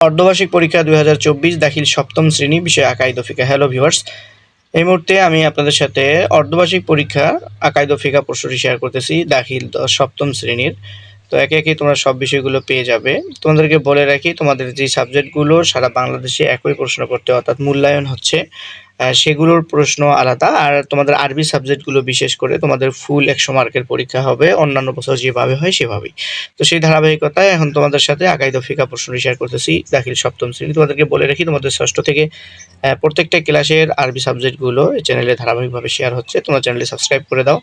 অর্ধবার্ষিক পরীক্ষা দুই হাজার চব্বিশ দাখিল সপ্তম শ্রেণি বিষয় আকাই দফিকা হ্যালো ভিউয়ার্স এই মুহূর্তে আমি আপনাদের সাথে অর্ধবার্ষিক পরীক্ষা, আকাই দফিকা প্রশ্নটি শেয়ার করতেছি দাখিল সপ্তম শ্রেণির। তো একে একে তোমরা সব বিষয়গুলো পেয়ে যাবে। তোমাদেরকে বলে রাখি, তোমাদের যে সাবজেক্টগুলো সারা বাংলাদেশে একই প্রশ্ন করতে অর্থাৎ মূল্যায়ন হচ্ছে। সেগুলোর প্রশ্ন আলাদা। আর তোমাদের আরবি সাবজেক্টগুলো বিশেষ করে তোমাদের ফুল একশো মার্কের পরীক্ষা হবে, অন্যান্য বছর যেভাবে হয় সেভাবেই। তো সেই ধারাবাহিকতায় এখন তোমাদের সাথে আগাই দফিকা প্রশ্নটি শেয়ার করতেছি। দাখিল সপ্তম শ্রেণি। তোমাদেরকে বলে রাখি, তোমাদের ষষ্ঠ থেকে প্রত্যেকটা ক্লাসের আরবি সাবজেক্টগুলো চ্যানেলে ধারাবাহিকভাবে শেয়ার হচ্ছে। তোমরা চ্যানেলে সাবস্ক্রাইব করে দাও।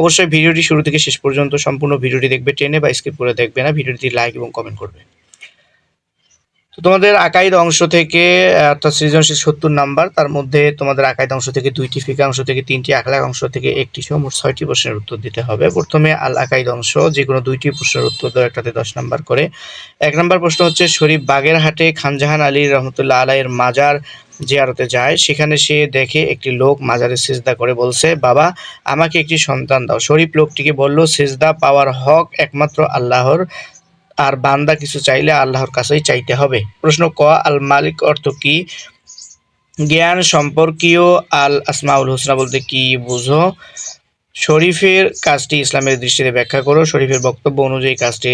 অবশ্যই ভিডিওটি শুরু থেকে শেষ পর্যন্ত সম্পূর্ণ ভিডিওটি দেখবে, টেনে বা স্কিপ করে দেখবে না। ভিডিওটি লাইক এবং কমেন্ট করবে। তো তোমাদের আকাইদ অংশ থেকে অর্থাৎ সৃজনশীল সত্তর নাম্বার, তার মধ্যে তোমাদের আকাইদ অংশ থেকে দুইটি, ফিকা অংশ থেকে তিনটি, আখলাক অংশ থেকে একটি সহ মোট ছয়টি প্রশ্নের উত্তর দিতে হবে। প্রথমে আল আকাইদ অংশ, যে কোনো দুইটি প্রশ্নের উত্তর দাও, একটাতে দশ নাম্বার করে। এক নাম্বার প্রশ্ন হচ্ছে, শরীফ বাগেরহাটে খানজাহান আলী রহমতুল্লাহ আলাইয়ের মাজার জিয়ারতে যায়, সেখানে সে দেখে একটি লোক মাজারে সেজদা করে বলছে, বাবা, আমাকে একটি সন্তান দাও। শরীফ লোকটিকে বলল, সেজদা পাওয়ার হক একমাত্র আল্লাহর। আর বান্দা কিছু চাইলে আল্লাহর কাছেই চাইতে হবে। প্রশ্ন ক আল মালিক অর্থ কি? জ্ঞান সম্পর্কীয় আল আসমাউল হোসনা বলতে কি বুঝো? শরীফের কাজটি ইসলামের দৃষ্টিতে ব্যাখ্যা করো। শরীফের বক্তব্য অনুযায়ী কাজটি,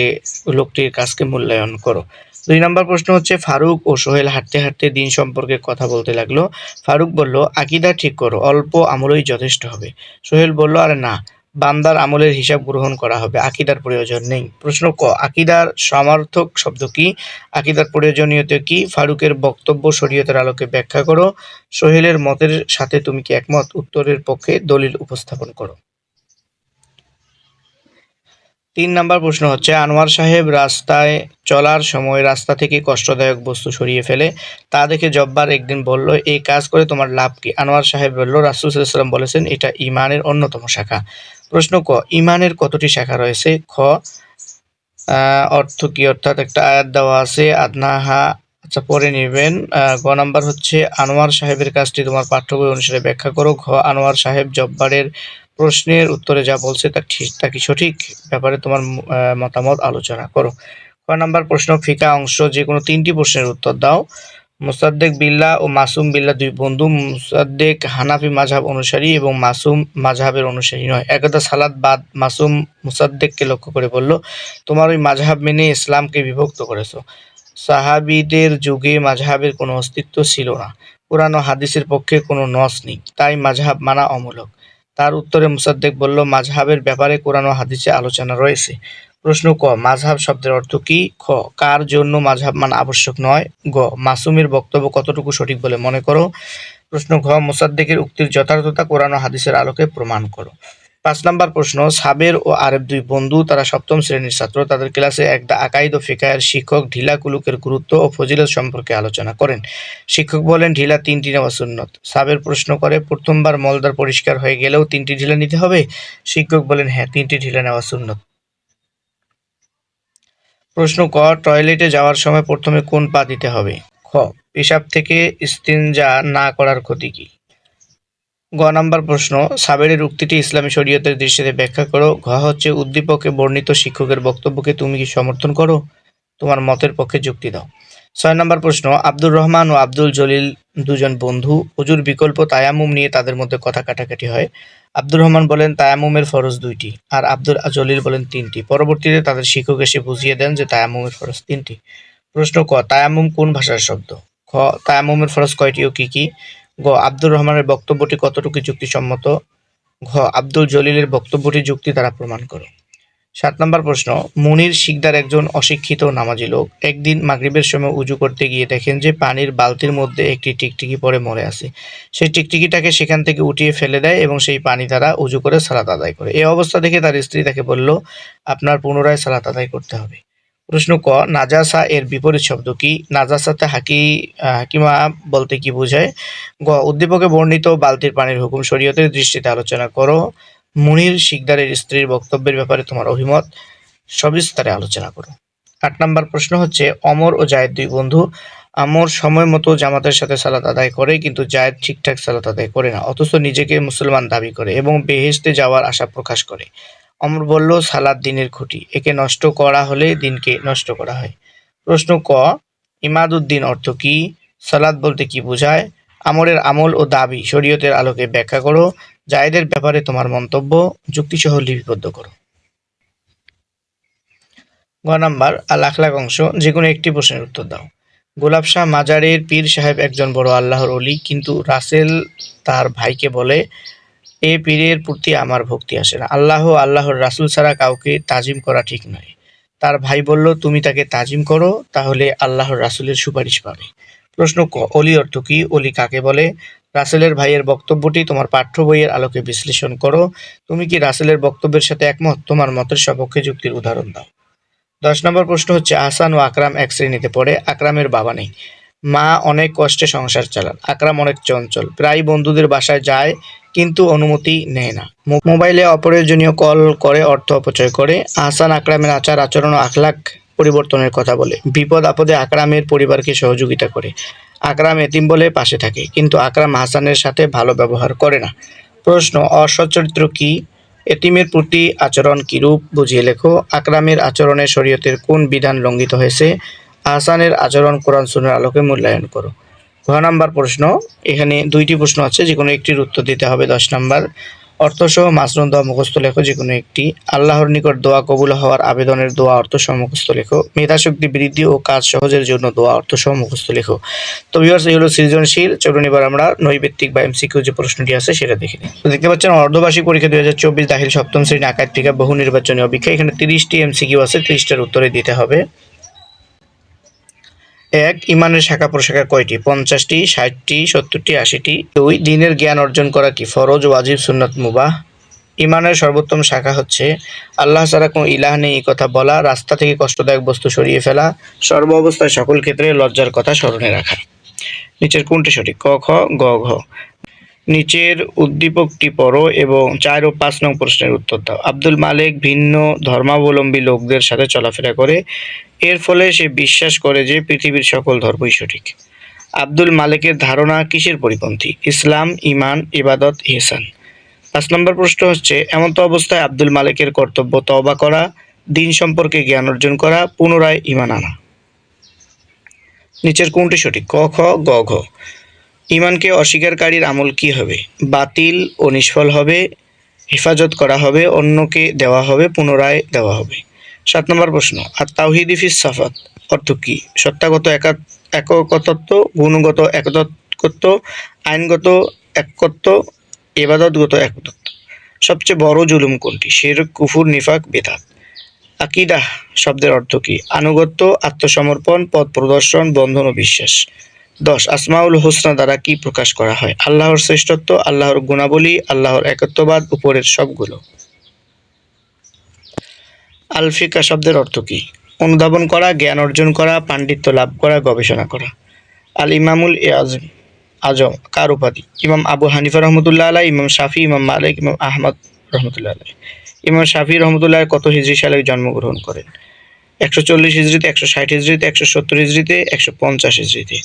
লোকটির কাজকে মূল্যায়ন করো। দুই নম্বর প্রশ্ন হচ্ছে, ফারুক ও সোহেল হাঁটতে হাঁটতে দিন সম্পর্কে কথা বলতে লাগল। ফারুক বলল, আকিদা ঠিক করো, অল্প আমলই যথেষ্ট হবে। সোহেল বলল, আরে না বান্দার আমলের হিসাব গ্রহণ করা হবে। আকিদার প্রয়োজন নেই। প্রশ্ন ক, আকিদার সমার্থক শব্দ কি? আকিদার প্রয়োজনীয়তা কি? ফারুকের বক্তব্য শরীয়তের আলোকে ব্যাখ্যা করো। সোহেলের মতের সাথে তুমি কি একমত? উত্তরের পক্ষে দলিল উপস্থাপন করো। তিন নাম্বার প্রশ্ন হচ্ছে, আনোয়ার সাহেব রাস্তায় চলার সময় রাস্তা থেকে কষ্টদায়ক বস্তু সরিয়ে ফেলে। তা দেখে জব্বার একদিন বলল এই কাজ করে তোমার লাভ কি? আনোয়ার সাহেব বলল, রাসুল সাল্লাম বলেছেন, এটা ইমানের অন্যতম শাখা। প্রশ্ন ক, ইমানের কতটি শাখা রয়েছে? খ অর্থ কি? অর্থাৎ একটা আয়াত দেওয়া আছে, আদনাহা আচ্ছা পরে নেবেন। গ নাম্বার হচ্ছে, আনোয়ার সাহেবের কাজটি তোমার পাঠ্য বই অনুসারে ব্যাখ্যা করো। ঘ, আনোয়ার সাহেব জব্বারের প্রশ্নের উত্তরে যা বলছে তা ঠিক, তা কি সঠিক? ব্যাপারে তোমার মতামত আলোচনা করো। ক নাম্বার প্রশ্ন, ফিকা অংশ, যে কোনো তিনটি প্রশ্নের উত্তর দাও। মুসাদ্দেক বিল্লাহ ও মাসুম বিল্লাহ দুই বন্ধু। মুসাদ্দেক হানাফি মাঝহাব অনুসারী এবং মাসুম মাঝহাবের অনুসারী নয়। একদা সালাদ বাদ মাসুম মুসাদ্দেককে লক্ষ্য করে বলল, তোমার ওই মাঝহাব মেনে ইসলামকে বিভক্ত করেছ। সাহাবিদের যুগে মাঝহাবের কোনো অস্তিত্ব ছিল না। ও হাদিসের পক্ষে কোনো নস নেই, তাই মাঝহাব মানা অমূলক। তার উত্তরে মুসাদ্দেক বলল মাঝহাবের ব্যাপারে কোরআন হাদিসে আলোচনা রয়েছে। প্রশ্ন ক, মাঝহাব শব্দের অর্থ কি? খ, কার জন্য মাঝহাব মান আবশ্যক নয়? গ, মাসুমের বক্তব্য কতটুকু সঠিক বলে মনে করো? প্রশ্ন ঘ, মোসাদ্দেকের উক্তির যথার্থতা কোরআন হাদিসের আলোকে প্রমাণ করো। পাঁচ নম্বর প্রশ্ন, সাবের ও আরেব দুই বন্ধু, তারা সপ্তম শ্রেণির ছাত্র, তাদের ক্লাসে একটা আকাইদ ও ফিকায়ের শিক্ষক ঢিলা কুলুকের গুরুত্ব ও ফজিলত সম্পর্কে আলোচনা করেন। শিক্ষক বলেন, ঢিলা তিনটি নেওয়া সুন্নত। সাবের প্রশ্ন করে, প্রথমবার মলদার পরিষ্কার হয়ে গেলেও তিনটি ঢিলা নিতে হবে? শিক্ষক বলেন হ্যাঁ তিনটি ঢিলা নেওয়া সুন্নত। প্রশ্ন ক, টয়লেটে যাওয়ার সময় প্রথমে কোন পা দিতে হবে? খ, পেশাব থেকে ইস্তিনজা না করার ক্ষতি কি? গ নাম্বার প্রশ্ন, সাবেরের উক্তিটি ইসলামী শরীয়তের দৃষ্টিতে ব্যাখ্যা করো। ঘ হচ্ছে উদ্দীপকে বর্ণিত শিক্ষকের বক্তব্যকে তুমি কি সমর্থন করো? তোমার মতের পক্ষে যুক্তি দাও। ছয় নম্বর প্রশ্ন, আব্দুর রহমান ও আব্দুল জলিল দুজন বন্ধু, হুজুর বিকল্প তায়ামুম নিয়ে তাদের মধ্যে কথা কাটাকাটি হয়। আব্দুর রহমান বলেন তায়ামুমের ফরজ দুইটি, আর আব্দুল জলিল বলেন তিনটি। পরবর্তীতে তাদের শিক্ষক এসে বুঝিয়ে দেন যে তায়ামুমের ফরজ তিনটি। প্রশ্ন ক তায়ামুম কোন ভাষার শব্দ? খ তায়ামুমের ফরজ কয়টি ও কি কি? গ, আব্দুর রহমানের বক্তব্যটি কতটুকু যুক্তিসম্মত? ঘ, আব্দুল জলিলের বক্তব্যটি যুক্তি দ্বারা প্রমাণ করো। সাত নম্বর প্রশ্ন, মুনির শিকদার একজন অশিক্ষিত নামাজি লোক। একদিন মাগরিবের সময় উজু করতে গিয়ে দেখেন যে পানির বালতির মধ্যে একটি টিকটিকি পরে মরে আছে। সেই টিকটিকিটাকে সেখান থেকে উঠিয়ে ফেলে দেয় এবং সেই পানি তারা উজু করে সালাত আদায় করে। এই অবস্থা দেখে তার স্ত্রী তাকে বলল, আপনার পুনরায় সালাত আদায় করতে হবে। প্রশ্ন ক, নাজাসা এর বিপরীত শব্দ কি? নাজাসাতে হাকি, হাকিমা বলতে কি বোঝায়? গ, উদ্দীপকে বর্ণিত বালতির পানির হুকুম শরীয়তের দৃষ্টিতে আলোচনা করো। মুনির শিকদারের স্ত্রীর বক্তব্যের ব্যাপারে তোমার অভিমত সবিস্তারে আলোচনা করো। আট নম্বর প্রশ্ন হচ্ছে, অমর ও জায়েদ দুই বন্ধু, আমর সময় মতো জামাতের সাথে সালাত আদায় করে, কিন্তু জায়েদ ঠিকঠাক সালাত আদায় করে না, অথচ নিজেকে মুসলমান দাবি করে এবং বেহেশতে যাওয়ার আশা প্রকাশ করে। অমর বলল সালাদ দিনের খুঁটি, একে নষ্ট করা হলে দিনকে নষ্ট করা হয়। প্রশ্ন ক ইমাদউদ্দিন অর্থ কি? সালাদ বলতে কি বোঝায়? আমরের আমল ও দাবি শরীয়তের আলোকে ব্যাখ্যা করো। জায়েদের ব্যাপারে তোমার মন্তব্য, যুক্তিসহ লিপিবদ্ধ করো। গ নাম্বার, আল আখলাক অংশ, যে কোনো একটি প্রশ্নের উত্তর দাও। গোলাপ শাহ মাজারের পীর সাহেব একজন বড় আল্লাহর অলি কিন্তু রাসেল তার ভাইকে বলে, এ পীরের প্রতি আমার ভক্তি আসে না। আল্লাহ আল্লাহর রাসূল ছাড়া কাউকে তাজিম করা ঠিক নয়। তার ভাই বলল, তুমি তাকে তাজিম করো, তাহলে আল্লাহর রাসূলের সুপারিশ পাবে। প্রশ্ন ক, অলি অর্থ কি? অলি কাকে বলে? রাসেলের ভাইয়ের বক্তব্যটি তোমার পাঠ্য বইয়ের আলোকে বিশ্লেষণ করো। তুমি কি রাসেলের বক্তব্যের সাথে একমত? তোমার মতের সপক্ষে যুক্তির উদাহরণ দাও। দশ নম্বর প্রশ্ন হচ্ছে, আহসান ও আকরাম এক শ্রেণীতে পড়ে, আকরামের বাবা নেই। মা অনেক কষ্টে সংসার চালান, আকরাম অনেক চঞ্চল, প্রায় বন্ধুদের বাসায় যায়, কিন্তু অনুমতি নেয় না। মোবাইলে অপ্রয়োজনীয় কল করে, অর্থ অপচয় করে। আহসান আকরামের আচার আচরণ ও আখলাক পরিবর্তনের কথা বলে। বিপদ আপদে আকরামের পরিবারকে সহযোগিতা করে। আকরাম এতিম বলে পাশে থাকে। কিন্তু আকরাম হাসানের সাথে ভালো ব্যবহার করে না। প্রশ্ন অসচরিত্র কি? এতিমের প্রতি আচরণ কিরূপ? বুঝিয়ে লেখো, আকরামের আচরণে শরীয়তের কোন বিধান লঙ্ঘিত হয়েছে? আহসানের আচরণ কোরআন সুনের আলোকে মূল্যায়ন করো। ঘ নাম্বার প্রশ্ন, এখানে দুইটি প্রশ্ন আছে যে কোনো একটির উত্তর দিতে হবে দশ নাম্বার। অর্থসহ মাসরুন দোয়া মুখস্থ লেখো যে কোনো একটি। আল্লাহর নিকট দোয়া কবুল হওয়ার আবেদনের দোয়া অর্থসহ মুখস্থ লেখো। মেধাশক্তি বৃদ্ধি ও কাজ সহজের জন্য দোয়া অর্থসহ মুখস্থ লেখো। তো ভিউয়ার্স এই হলো সৃজনশীল। চলুন এবার আমরা নৈবেত্তিক বা এমসিকিউ যে প্রশ্নটি আছে সেটা দেখে নিই। তো দেখতে পাচ্ছেন, অর্ধবার্ষিক পরীক্ষা দুই হাজার চব্বিশ দাখিল সপ্তম শ্রেণি আকার থেকে বহু নির্বাচনী অভিজ্ঞা এখানে তিরিশটি এমসিকিউ আছে, তিরিশটার উত্তরে দিতে হবে। এক, ইমানের শাখা প্রশাখা কয়টি? পঞ্চাশটি, ষাটটি, সত্তরটি, আশিটি। দুই, দিনের জ্ঞান অর্জন করা কি ফরজ, ওয়াজিব, সুন্নাত, মুবাহ? ইমানের সর্বোত্তম শাখা হচ্ছে, আল্লাহ ছাড়া কোনো ইলাহ নেই কথা বলা, রাস্তা থেকে কষ্টদায়ক বস্তু সরিয়ে ফেলা, সর্ব অবস্থায় সকল ক্ষেত্রে লজ্জার কথা স্মরণে রাখা। নিচের কোনটি সঠিক? ক, খ, গ, ঘ। নিচের উদ্দীপকটি পড়ো এবং চার ও পাঁচ নং প্রশ্নের উত্তর দাও। আব্দুল মালিক ভিন্ন ধর্মাবলম্বী লোকদের সাথে চলাফেরা করে। এর ফলে সে বিশ্বাস করে যে পৃথিবীর সকল ধর্মই সঠিক। আব্দুল মালিকের ধারণা কিসের পরিপন্থী? ইসলাম ইমান ইবাদত, ইহসান। পাঁচ নম্বর প্রশ্ন হচ্ছে, এমন তো অবস্থায় আব্দুল মালিকের কর্তব্য তওবা করা, দিন সম্পর্কে জ্ঞান অর্জন করা, পুনরায় ইমান আনা। নিচের কোনটি সঠিক? ক, খ, গ, ঘ। ইমানকে অস্বীকারীর আমল কি হবে? বাতিল ও নিষ্ফল হবে, হেফাজত করা হবে, অন্যকে দেওয়া হবে, পুনরায় দেওয়া হবে। সাত নম্বর প্রশ্ন আর তাওহিদ ফিস সাফাত, অর্থ কি? সত্তাগত একা গুণগত একতত্ব আইনগত একত্ব এবাদতগত একতত্ব সবচেয়ে বড় জুলুম কোনটি? শের কুফুর, নিফাক, বেদাত। আকিদাহ শব্দের অর্থ কি? আনুগত্য, আত্মসমর্পণ, পথ প্রদর্শন, বন্ধন ও বিশ্বাস। দশ, আসমাউল হোসনা দ্বারা কি প্রকাশ করা হয়? আল্লাহর শ্রেষ্ঠত্ব, আল্লাহর গুণাবলী, আল্লাহর একত্ববাদ, উপরের সবগুলো। আলফিকা শব্দের অর্থ কি? অনুধাবন করা, জ্ঞান অর্জন করা, পাণ্ডিত্য লাভ করা, গবেষণা করা। আল ইমামুল এ আজম আজম, কার উপাধি? ইমাম আবু হানিফা রহমতুল্লাহ আলাই ইমাম শাফি, ইমাম মালিক, ইমাম আহমদ রহমতুল্লাহ আলাই ইমাম শাফি রহমতুল্লাহ কত হিজরি সালে জন্মগ্রহণ করেন? একশো চল্লিশ হিজড়িতে, একশো ষাট হিজড়িতে, একশো সত্তর হিজড়িতে, একশো পঞ্চাশ হিজড়িতে।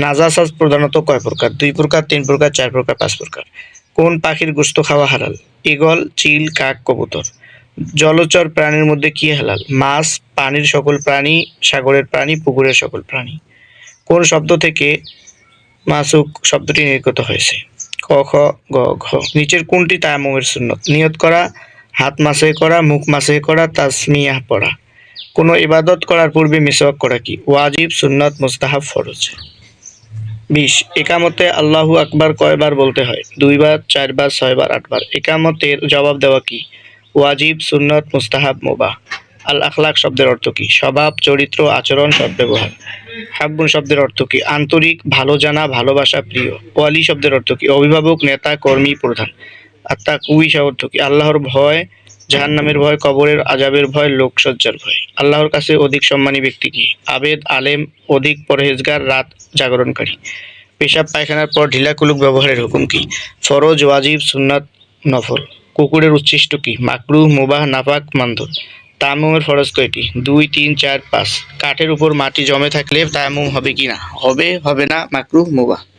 নাজাসাজ প্রধানত কয় প্রকার? দুই প্রকার, তিন প্রকার, চার প্রকার, পাঁচ প্রকার। কোন পাখির গোস্ত খাওয়া হালাল? ঈগল, চিল, কাক, কবুতর। জলচর প্রাণীর মধ্যে কি হালাল? মাছ, পানির সকল প্রাণী, সাগরের প্রাণী, পুকুরের সকল প্রাণী। কোন শব্দ থেকে মাসুক শব্দটি নির্গত হয়েছে? ক, খ, গ, ঘ। নিচের কোনটি তায়ামুমের সুন্নত? নিয়ত করা, হাত মাসে করা, মুখ মাসে করা, তাসমিয়াহ পড়া। কোনো ইবাদত করার পূর্বে মিসওয়াক করা কি? ওয়াজিব, সুন্নত, মুস্তাহাব ফরজ। বিশ, একামতে আল্লাহু আকবার কয়বার বলতে হয়? দুইবার, চারবার, ছয়বার, আটবার। একামতের জবাব দেওয়া কি? ওয়াজিব, সুন্নত, মুস্তাহাব, মোবাহ। আল আখলাক শব্দের অর্থ কি? স্বভাব, চরিত্র, আচরণ সব সদ্ব্যবহার হাব্বুন শব্দের অর্থ কি? আন্তরিক, ভালো জানা, ভালোবাসা, প্রিয়। ওয়ালি শব্দের অর্থ কি? অভিভাবক, নেতা, কর্মী, প্রধান। তা কুইশা অর্থ কি? আল্লাহর ভয় জাহান্নামের ভয়, কবরের আজাবের ভয়, লোকসজ্জার ভয়। আল্লাহর কাছে অধিক সম্মানী ব্যক্তি কি? আবেদ, আলেম, অধিক পরহেজগার, রাত জাগরণকারী। পেশাব পায়খানার পর ঢিলা কুলুক ব্যবহারের হুকুম কি? ফরজ, ওয়াজিব, সুন্নাত, নফল। কুকুরের উচ্ছিষ্ট কি? মাকরু, মুবাহ নাপাক মান্ধর তায়াম্মুমের ফরজ কয়টি দুই, তিন, চার, পাঁচ। কাঠের উপর মাটি জমে থাকলে তায়াম্মুম হবে কি না? হবে হবে না, মাকরু, মুবাহ।